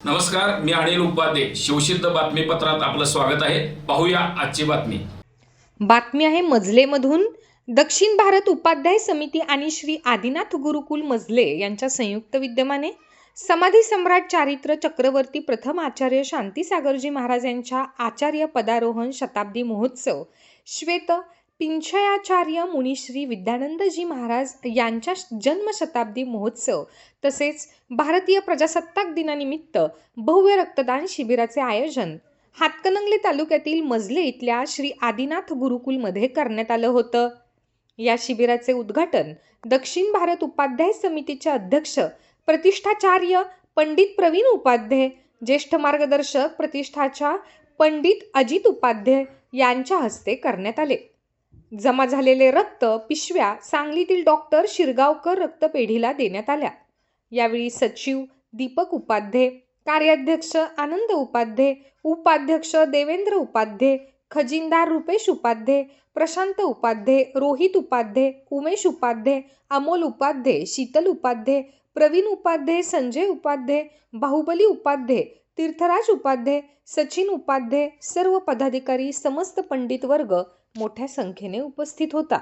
नमस्कार मी अनिल उपाध्ये. शिवसिद्ध बातमीपत्रात आपलं स्वागत आहे. पाहूया आजची बातमी. बातमी आहे मजलेमधून. दक्षिण भारत उपाध्याय समिती आणि श्री आदिनाथ गुरुकुल मजले यांच्या संयुक्त विद्यमाने समाधी सम्राट चारित्र चक्रवर्ती प्रथम आचार्य शांतीसागरजी महाराज यांच्या आचार्य पदारोहण शताब्दी महोत्सव श्वेत पिंछयाचार्य मुनिश्री विद्यानंदजी महाराज यांच्या जन्मशताब्दी महोत्सव तसेच भारतीय प्रजासत्ताक दिनानिमित्त भव्य रक्तदान शिबिराचे आयोजन हातकणंगले तालुक्यातील मजले इथल्या श्री आदिनाथ गुरुकुलमध्ये करण्यात आलं होतं. या शिबिराचे उद्घाटन दक्षिण भारत उपाध्याय समितीचे अध्यक्ष प्रतिष्ठाचार्य पंडित प्रवीण उपाध्ये ज्येष्ठ मार्गदर्शक प्रतिष्ठाच्या पंडित अजित उपाध्ये यांच्या हस्ते करण्यात आले. जमा झालेले रक्त पिशव्या सांगलीतील डॉक्टर शिरगावकर रक्तपेढीला देण्यात आल्या. यावेळी सचिव दीपक उपाध्ये कार्याध्यक्ष आनंद उपाध्ये उपाध्यक्ष देवेंद्र उपाध्ये खजिनदार रुपेश उपाध्ये प्रशांत उपाध्ये रोहित उपाध्ये उमेश उपाध्ये अमोल उपाध्ये शीतल उपाध्ये प्रवीण उपाध्ये संजय उपाध्ये बाहुबली उपाध्ये तीर्थराज उपाध्ये सचिन उपाध्ये सर्व पदाधिकारी समस्त पंडित वर्ग मोठ्या संख्येने उपस्थित होता.